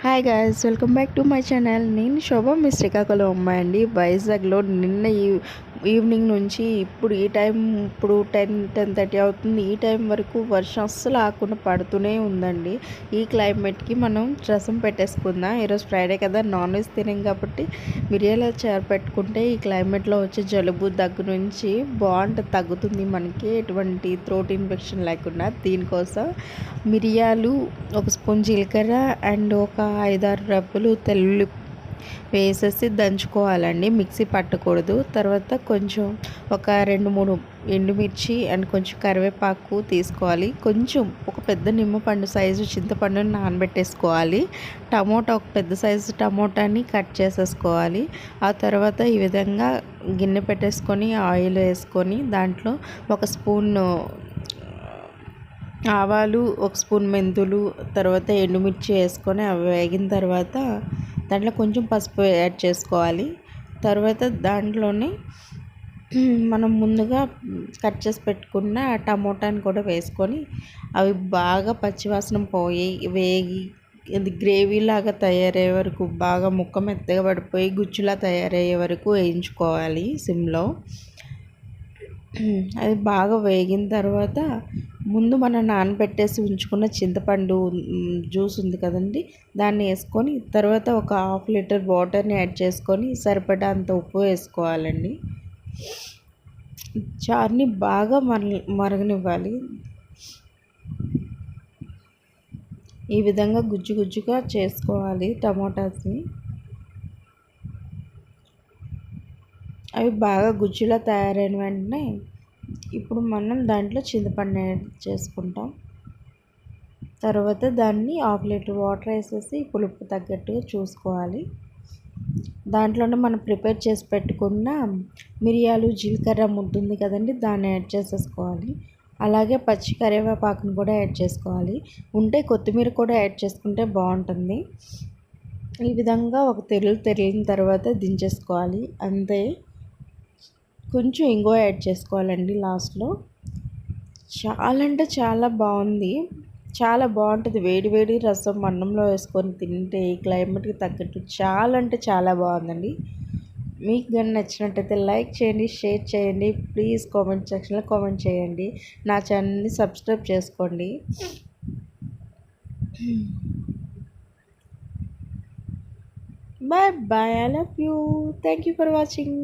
Hi guys welcome back to my channel నేను శోభ మీ శ్రీకాకుళం అమ్మాయి అండి. వైజాగ్లో నిన్న ఈ ఈవినింగ్ నుంచి ఇప్పుడు ఈ టైం ఇప్పుడు టెన్ టెన్ థర్టీ అవుతుంది. ఈ టైం వరకు వర్షం అస్సలు ఆకుండా పడుతూనే ఉందండి. ఈ క్లైమేట్కి మనం రసం పెట్టేసుకుందాం. ఈరోజు ఫ్రైడే కదా నాన్ వెజ్ తినాం కాబట్టి మిరియాల చేర పెట్టుకుంటే ఈ క్లైమేట్లో వచ్చే జలుబు దగ్గు నుంచి బాగుంటుంది తగ్గుతుంది మనకి. ఎటువంటి థ్రోట్ ఇన్ఫెక్షన్ లేకుండా దీనికోసం మిరియాలు ఒక స్పూన్ జీలకర్ర అండ్ ఒక ఐదారు రబ్బులు తెల్లు వేసేసి దంచుకోవాలండి. మిక్సీ పట్టకూడదు. తర్వాత కొంచెం ఒక రెండు మూడు ఎండుమిర్చి అండ్ కొంచెం కరివేపాకు తీసుకోవాలి. కొంచెం ఒక పెద్ద నిమ్మపండు సైజు చింతపండుని నానబెట్టేసుకోవాలి. టమోటా ఒక పెద్ద సైజు టమోటాని కట్ చేసేసుకోవాలి. ఆ తర్వాత ఈ విధంగా గిన్నె పెట్టేసుకొని ఆయిల్ వేసుకొని దాంట్లో ఒక స్పూన్ ఆవాలు ఒక స్పూన్ మెంతులు తర్వాత ఎండుమిర్చి వేసుకొని అవి వేగిన తర్వాత దాంట్లో కొంచెం పసుపు యాడ్ చేసుకోవాలి. తర్వాత దాంట్లోనే మనం ముందుగా కట్ చేసి పెట్టుకున్న టమోటాని కూడా వేసుకొని అవి బాగా పచ్చివాసన పోయి వేగి ఇది గ్రేవీ లాగా తయారయ్యే వరకు బాగా ముక్క మెత్తగా పడిపోయి గుచ్చులా తయారయ్యే వరకు వేయించుకోవాలి సిమ్లో. అది బాగా వేగిన తర్వాత ముందు మనం నానబెట్టేసి ఉంచుకున్న చింతపండు జ్యూస్ ఉంది కదండి దాన్ని వేసుకొని తర్వాత ఒక హాఫ్ లీటర్ వాటర్ని యాడ్ చేసుకొని సరిపడా అంత ఉప్పు వేసుకోవాలండి. చారుని బాగా మర మరగనివ్వాలి. ఈ విధంగా గుజ్జు గుజ్జుగా చేసుకోవాలి టమాటాస్ని. అవి బాగా గుజ్జులా తయారైన వెంటనే ఇప్పుడు మనం దాంట్లో చింతపండు యాడ్ చేసుకుంటాం. తర్వాత దాన్ని హాఫ్ లీటర్ వాటర్ వేసేసి పులుపు తగ్గట్టుగా చూసుకోవాలి. దాంట్లోనే మనం ప్రిపేర్ చేసి పెట్టుకున్న మిరియాలు జీలకర్ర ముద్దుంది కదండి దాన్ని యాడ్ చేసేసుకోవాలి. అలాగే పచ్చి కరివేపాకును కూడా యాడ్ చేసుకోవాలి. ఉంటే కొత్తిమీర కూడా యాడ్ చేసుకుంటే బాగుంటుంది. ఈ విధంగా ఒక తెరలు తెరిగిన తర్వాత దించేసుకోవాలి. అంతే. కొంచెం ఇంగో యాడ్ చేసుకోవాలండి లాస్ట్లో. చాలా అంటే చాలా బాగుంది. చాలా బాగుంటుంది. వేడి వేడి రసం అన్నంలో వేసుకొని తింటే ఈ క్లైమేట్కి తగ్గట్టు చాలా అంటే చాలా బాగుందండి. మీకు కానీ నచ్చినట్టయితే లైక్ చేయండి షేర్ చేయండి ప్లీజ్ కామెంట్ సెక్షన్లో కామెంట్ చేయండి. నా ఛానల్ని సబ్స్క్రైబ్ చేసుకోండి. Bye bye I love you. Thank you for watching.